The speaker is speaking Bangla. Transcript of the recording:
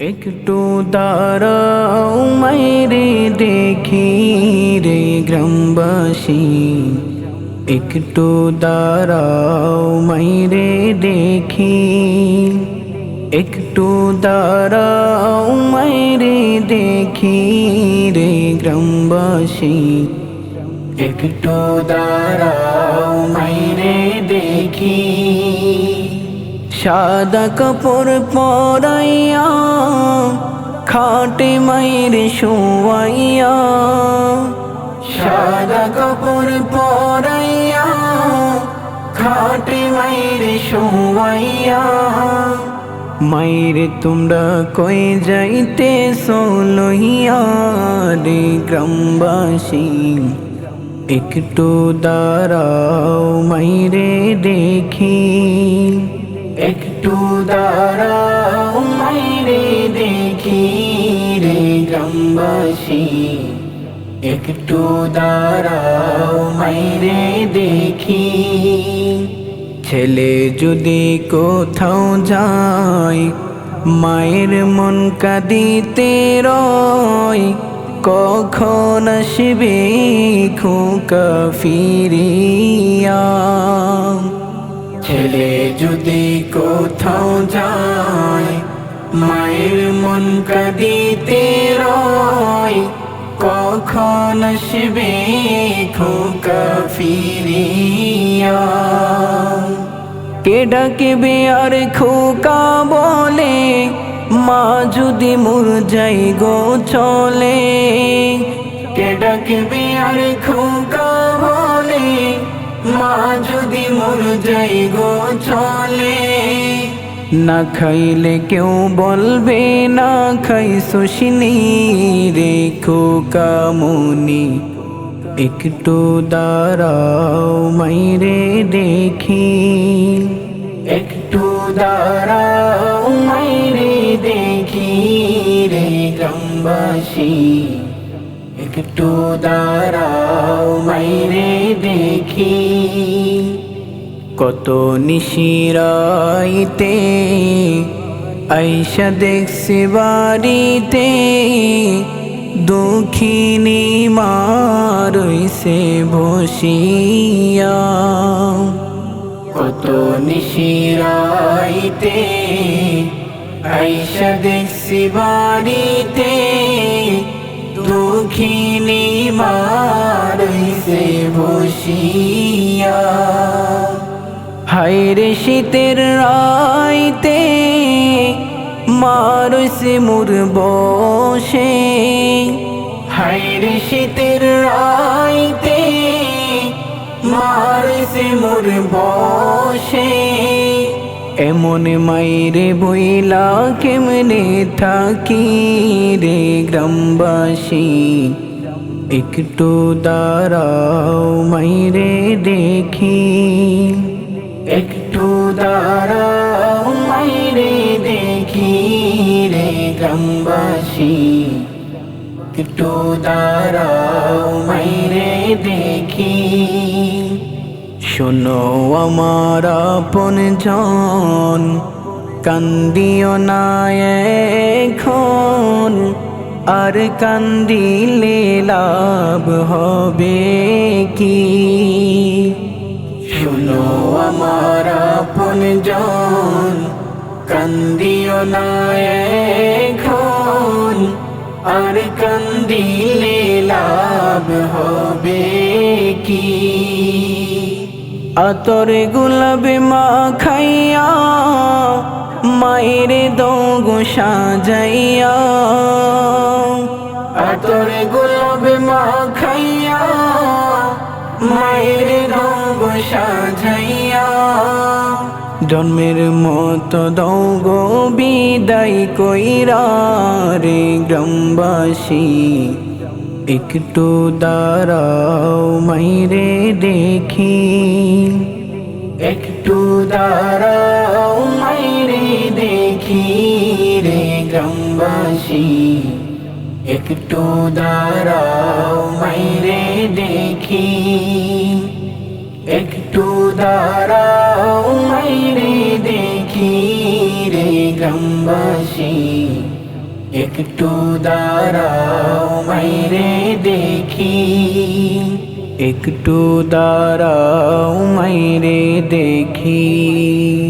একটু দাঁড়াও, মাইরে দেখি রে গ্রামবাসী। একটু দাঁড়াও, মাইরে দেখি। একটু দাঁড়াও, মাইরে দেখি রে গ্রামবাসী। একটু দাঁড়াও, মাইরে দেখি। সাদা কাপড় পরাইয়া খাটে মাইরে শোয়াইয়া, সাদা কাপড় পরাইয়া, খাটে মাইরে শোয়াইয়া মাইরে তোমরা কই যাইতে সোলহিয়া রে গ্রামবাসী? একটু দাঁড়াও মাইরে দেখি, একটু দাঁড়াও গ্রামবাসী একটু দাঁড়াও, মাইরে দেখি। ছেলে যদি কোথাও যায়, মায়ের মন কাঁদিতে রয়, কখন আসবে খোকা ফিরিয়া? ছেলে যদি কোথাও যায় মায়ের মন কাঁদিতে রয়, কখন আসবে খোকা ফিরিয়া? কে ডাকবে আর খোকা বলে, মা যদি মুর যাই গো চলে? কে ডাকবে আর খোকা বলে, মা যদি মুর যাই গো চলে? না খাইলে কেউ বলবে, না খাই শুশিনি রে খোকা মুনি একটু দাঁড়াও মাইরে দেখি। একটু দাঁড়াও মাইরে দেখি রে গ্রামবাসী। একটু দাঁড়াও মাইরে দেখি। কত নিশিরাইতে আইসা দেখছি বাড়িতে, দুঃখিনী মারইছে বসিয়া। কত নিশিরাইতে আইসা দেখছি বাড়িতে, দুঃখিনী মারইছে বসিয়া। হায়রে শীতের রাইতে মারছে মুর বসে। হায়রে শীতের রাইতে মারছে মুর বসে। এমন মাইরে বইলা কেমনে থাকি রে গ্রামবাসী? একটু দাঁড়াও মাইরে দেখি। দাঁড়াও মাইরে দেখি রে গ্রামবাসী। একটু দাঁড়াও মাইরে দেখি। শোনো আমার আপন জন, কান্দিও না এখন। আর কান্দিলে লাভ হবে কি? শোনো আমার জন কান্দিও না এখন। আর কান্দিলে লাভ হবে কি? আতরে গোলাপে মা খাইয়া, মায়ের দোগো সাজাইয়া। আতরে গোলাপে মা খাইয়া, মায়ের দোগো সাজাইয়া। জন্মের মতো দৌগো বিদায় কইরা রে গ্রামবাসী। একটু দাঁড়াও মাইরে দেখি। একটু দাঁড়াও মাইরে দেখি রে গ্রামবাসী। একটু দাঁড়াও মাইরে দেখি। একটু দাঁড়াও গ্রামবাসী একটু দাঁড়াও মাইরে দেখি। একটু দাঁড়াও মাইরে দেখি।